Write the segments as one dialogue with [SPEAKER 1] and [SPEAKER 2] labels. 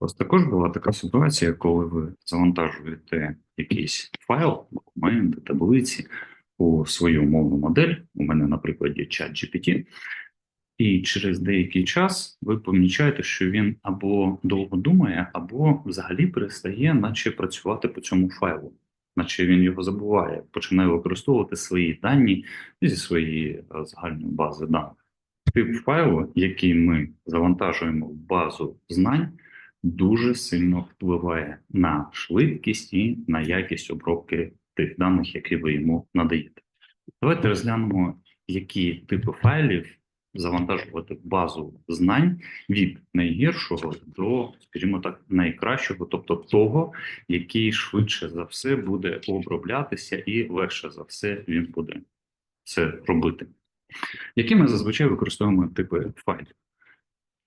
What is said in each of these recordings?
[SPEAKER 1] Ось також була така ситуація, коли ви завантажуєте якийсь файл, документи, таблиці у свою мовну модель, у мене, наприклад, ChatGPT, і через деякий час ви помічаєте, що він або довго думає, або взагалі перестає, наче працювати по цьому файлу, наче він його забуває, починає використовувати свої дані зі своєї е, загальної бази даних. Тип файлу, який ми завантажуємо в базу знань, дуже сильно впливає на швидкість і на якість обробки тих даних, які ви йому надаєте. Давайте розглянемо, які типи файлів завантажувати базу знань від найгіршого до, скажімо так, найкращого, тобто того, який швидше за все буде оброблятися і легше за все він буде це робити. Які ми зазвичай використовуємо типи файлів?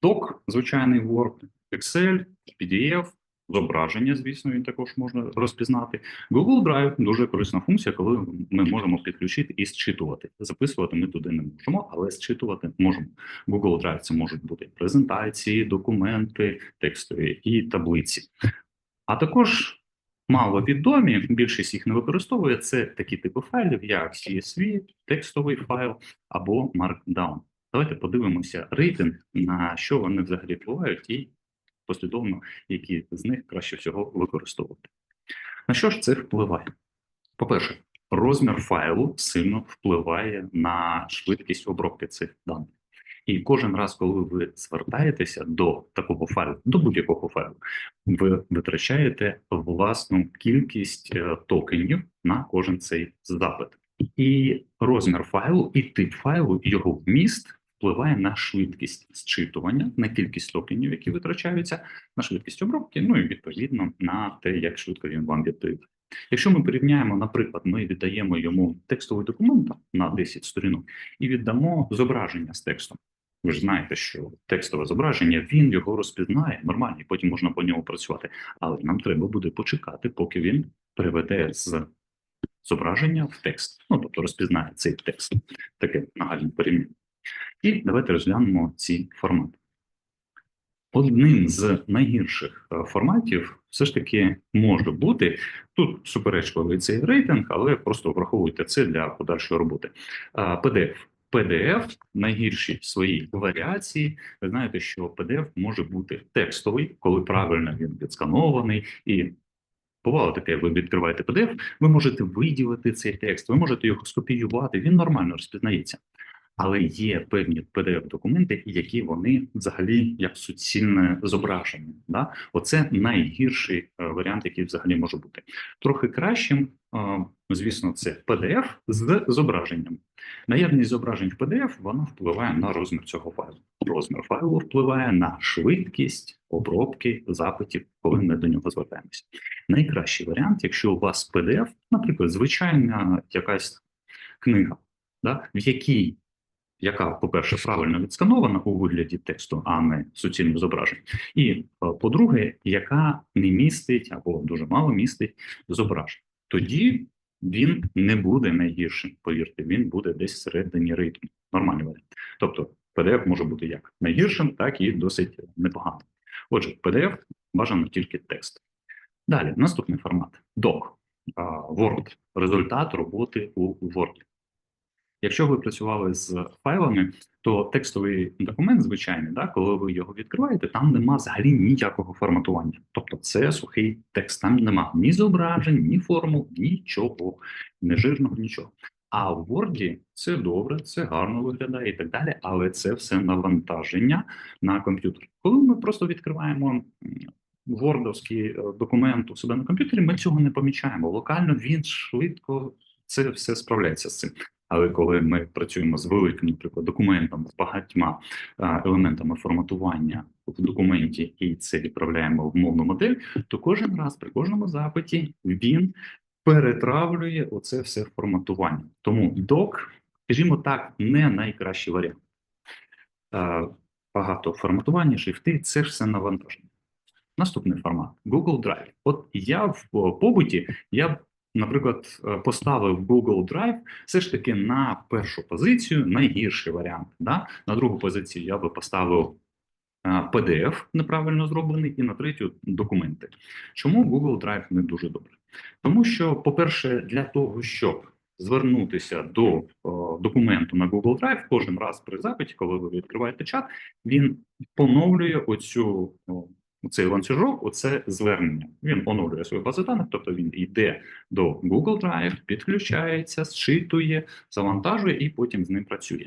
[SPEAKER 1] Doc, звичайний Word, Excel, PDF, зображення, звісно, він також можна розпізнати. Google Drive дуже корисна функція, коли ми можемо підключити і зчитувати. Записувати ми туди не можемо, але зчитувати можемо. Google Drive це можуть бути презентації, документи, текстові і таблиці. А також маловідомі, більшість їх не використовує. Це такі типи файлів, як CSV, текстовий файл або Markdown. Давайте подивимося рейтинг, на що вони взагалі впливають, і послідовно, які з них краще всього використовувати. На що ж це впливає? По-перше, розмір файлу сильно впливає на швидкість обробки цих даних. І кожен раз, коли ви звертаєтеся до такого файлу, до будь-якого файлу, ви витрачаєте власну кількість е, токенів на кожен цей запит. І розмір файлу, і тип файлу, його вміст впливає на швидкість зчитування, на кількість токенів, які витрачаються, на швидкість обробки, ну і відповідно на те, як швидко він вам відповідає. Якщо ми порівняємо, наприклад, ми віддаємо йому текстовий документ на 10 сторінок і віддамо зображення з текстом. Ви ж знаєте, що текстове зображення він його розпізнає нормально, і потім можна по ньому працювати. Але нам треба буде почекати, поки він переведе з зображення в текст. Ну тобто розпізнає цей текст, таке нагальне порівняння. І давайте розглянемо ці формати. Одним з найгірших е, форматів все ж таки може бути тут суперечливий цей рейтинг, але просто враховуйте це для подальшої роботи. PDF. PDF найгірші свої варіації. Ви знаєте, що PDF може бути текстовий, коли правильно він відсканований і. Бувало таке, ви відкриваєте PDF, ви можете виділити цей текст, ви можете його скопіювати, він нормально розпізнається але є певні pdf документи, які вони взагалі як суцільне зображення. Да? Оце найгірший е, варіант, який взагалі може бути. Трохи кращим, е, звісно, це PDF з зображенням. Наявність зображень в PDF вона впливає на розмір цього файлу. Розмір файлу впливає на швидкість обробки запитів, коли ми до нього звертаємося. Найкращий варіант, якщо у вас PDF, наприклад, звичайна якась книга, да, в якій яка, по-перше, правильно відсканована у вигляді тексту, а не суцільних зображень, і е, по-друге, яка не містить або дуже мало містить зображень. Тоді він не буде найгіршим, повірте, він буде десь всередині рейтингу. Нормальний варіант. Тобто, PDF може бути як найгіршим, так і досить непоганим. Отже, PDF бажано тільки текст. Далі, наступний формат: Doc. Word. Результат роботи у Word. Якщо ви працювали з файлами, то текстовий документ, звичайний, да, коли ви його відкриваєте, там нема взагалі ніякого форматування. Тобто це сухий текст, там нема ні зображень, ні формул, нічого, не жирного, нічого. А в Word це добре, це гарно виглядає і так далі, але це все навантаження на комп'ютер. Коли ми просто відкриваємо вордовський е, документ у себе на комп'ютері, ми цього не помічаємо. Локально він швидко це все справляється з цим. Але коли ми працюємо з великим, наприклад, документом з багатьма елементами форматування в документі і це відправляємо в мовну модель, то кожен раз при кожному запиті він перетравлює оце все форматування. Тому док, скажімо так, не найкращий варіант. Багато форматування, шрифти це все навантаження. Наступний формат Google Drive. От я в побуті я наприклад, е, поставив Google Drive все ж таки на першу позицію найгірший варіант. Да? На другу позицію я би поставив а, PDF неправильно зроблений, і на третю документи. Чому Google Drive не дуже добре? Тому що, по-перше, для того, щоб звернутися до о, документу на Google Drive, кожен раз при запиті, коли ви відкриваєте чат, він поновлює оцю. о, Цей ланцюжок, оце звернення. Він оновлює свою базу даних, тобто він йде до Google Drive, підключається, зчитує, завантажує і потім з ним працює.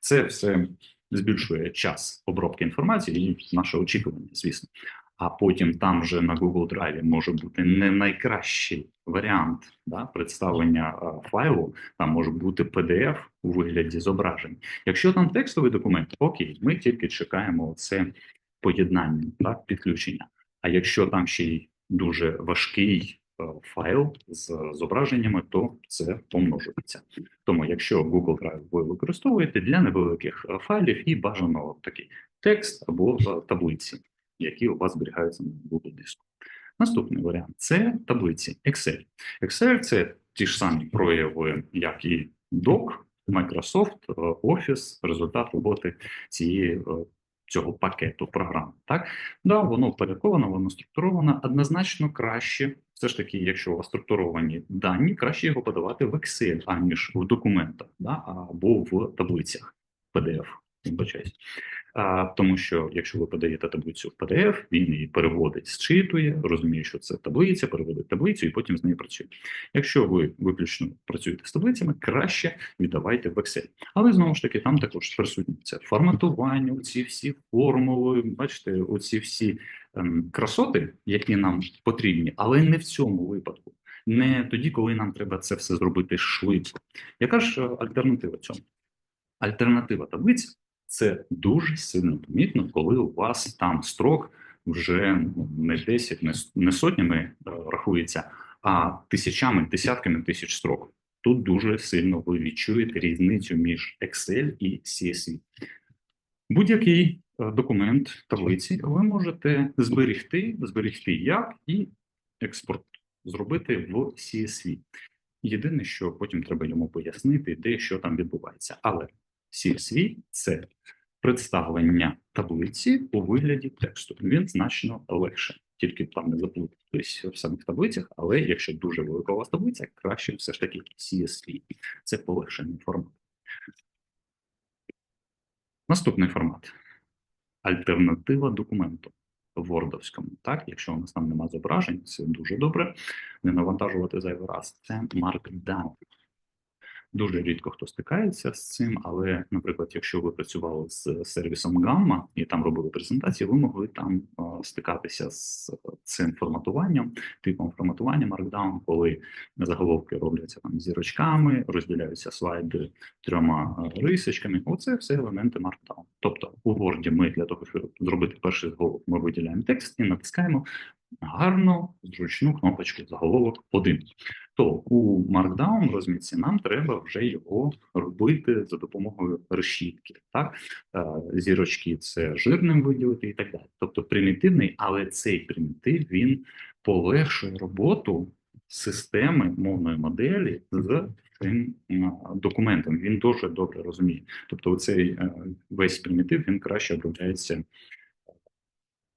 [SPEAKER 1] Це все збільшує час обробки інформації і наше очікування, звісно. А потім там вже на Google Drive може бути не найкращий варіант да, представлення а, файлу, там може бути PDF у вигляді зображень. Якщо там текстовий документ, окей, ми тільки чекаємо це поєднання, так, підключення. А якщо там ще й дуже важкий е, файл з зображеннями, то це помножується. Тому, якщо Google Drive ви використовуєте для невеликих е, файлів і бажано такий текст або е, таблиці, які у вас зберігаються на Google диску. Наступний варіант це таблиці Excel. Excel це ті ж самі прояви, як і Doc, Microsoft, Office, результат роботи цієї цього пакету програм. Так, да, воно впорядковано, воно структуровано. Однозначно краще, все ж таки, якщо у вас структуровані дані, краще його подавати в Excel, аніж в документах, да, або в таблицях PDF. Вибачаюсь. А, тому що якщо ви подаєте таблицю в PDF, він її переводить, зчитує, розуміє, що це таблиця, переводить таблицю і потім з нею працює. Якщо ви виключно працюєте з таблицями, краще віддавайте в Excel. Але знову ж таки, там також присутні це форматування, оці всі формули, бачите, оці всі ем, красоти, які нам потрібні, але не в цьому випадку. Не тоді, коли нам треба це все зробити швидко. Яка ж е, альтернатива цьому? Альтернатива таблиць це дуже сильно помітно, коли у вас там строк вже ну, не 10, не, сотнями е, рахується, а тисячами, десятками тисяч строк. Тут дуже сильно ви відчуєте різницю між Excel і CSV. Будь-який е, документ таблиці ви можете зберегти, зберегти як і експорт зробити в CSV. Єдине, що потім треба йому пояснити, де що там відбувається. Але CSV – це представлення таблиці у вигляді тексту. Він значно легше, тільки там не заплутатись в самих таблицях. Але якщо дуже велика у вас таблиця, краще все ж таки CSV. Це полегшений формат. Наступний формат альтернатива документу вордовському. Так, якщо у нас там нема зображень, це дуже добре. Не навантажувати зайвий раз. Це Markdown. Дуже рідко хто стикається з цим, але, наприклад, якщо ви працювали з сервісом Gamma і там робили презентації, ви могли там е, стикатися з цим форматуванням, типом форматування Markdown, коли заголовки робляться там зірочками, розділяються слайди трьома е, рисочками. Оце все елементи Markdown. Тобто у Word ми для того, щоб зробити перший заголовок, ми виділяємо текст і натискаємо гарну зручну кнопочку заголовок 1 то у Markdown розмітці нам треба вже його робити за допомогою решітки. Так? Е, Зірочки це жирним виділити і так далі. Тобто примітивний, але цей примітив він полегшує роботу системи мовної моделі з цим документом. Він дуже добре розуміє. Тобто, цей весь примітив він краще обробляється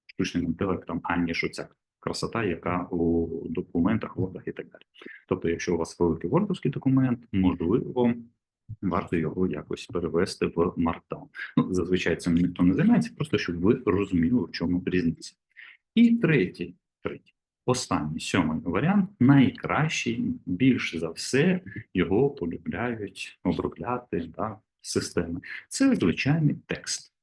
[SPEAKER 1] штучним інтелектом, аніж оця красота, яка у документах, вordах і так далі. Тобто, якщо у вас великий вордовський документ, можливо, варто його якось перевести в Markdown. Ну, зазвичай цим ніхто не займається, просто щоб ви розуміли, в чому різниця. І третій, третій, останній сьомий варіант найкращий, більш за все його полюбляють обробляти да, системи. Це звичайний текст.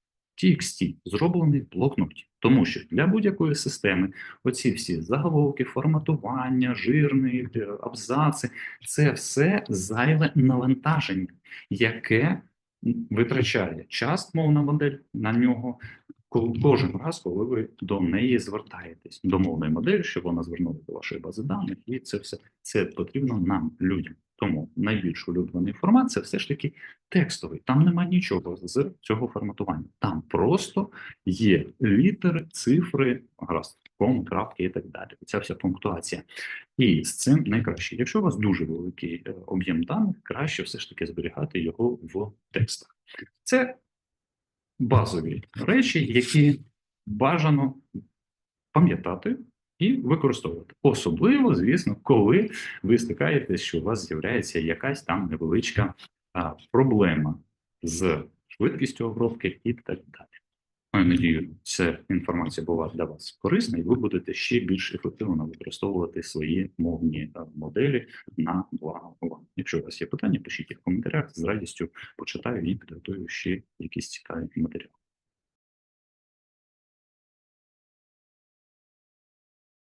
[SPEAKER 1] TXT зроблений в блокноті. Тому що для будь-якої системи оці всі заголовки, форматування, жирні е, абзаци це все зайве навантаження, яке витрачає час мовна модель на нього кожен раз, коли ви до неї звертаєтесь до мовної моделі, щоб вона звернула до вашої бази даних, і це все це потрібно нам, людям. Тому найбільш улюблений формат це все ж таки текстовий. Там нема нічого з цього форматування. Там просто є літери, цифри, гаразд, ком, крапки і так далі. Ця вся пунктуація. І з цим найкраще. Якщо у вас дуже великий е, об'єм даних, краще все ж таки зберігати його в текстах. Це базові речі, які бажано пам'ятати і використовувати. Особливо, звісно, коли ви стикаєтесь, що у вас з'являється якась там невеличка проблема з швидкістю обробки і так далі. Маю надію, ця інформація була для вас корисна, і ви будете ще більш ефективно використовувати свої мовні моделі на благо вам. Якщо у вас є питання, пишіть їх в коментарях з радістю почитаю і підготую ще якісь цікаві матеріали.